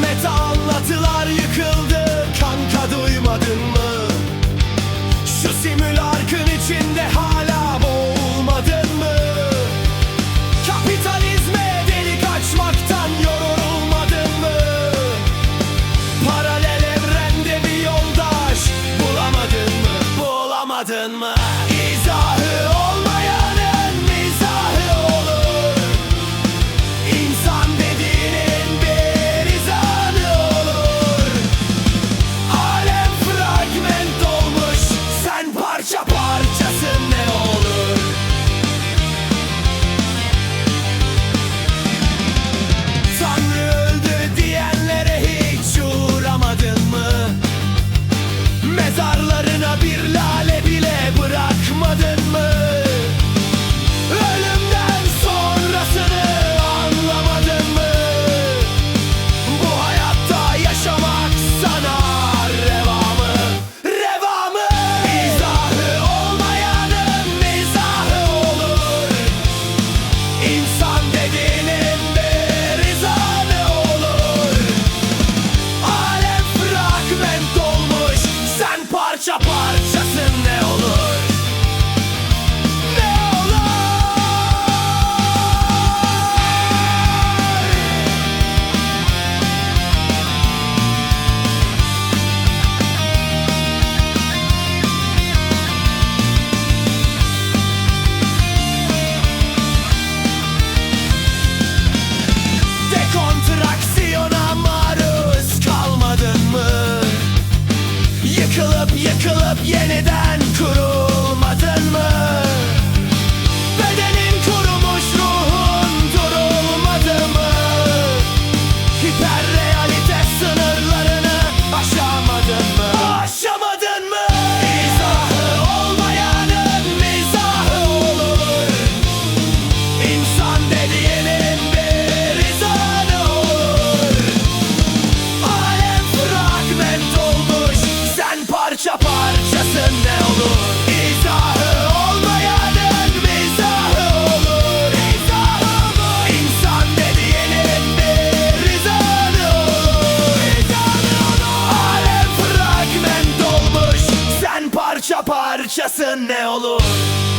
Ümmete anlatılar yıkıldı Kanka duymadın mı? Şu simülarkın içinde hala boğulmadın mı? Kapitalizme deli kaçmaktan yorulmadın mı? Paralel evrende bir yoldaş bulamadın mı? Bulamadın mı? Yıkılıp yıkılıp yeniden kurul. an.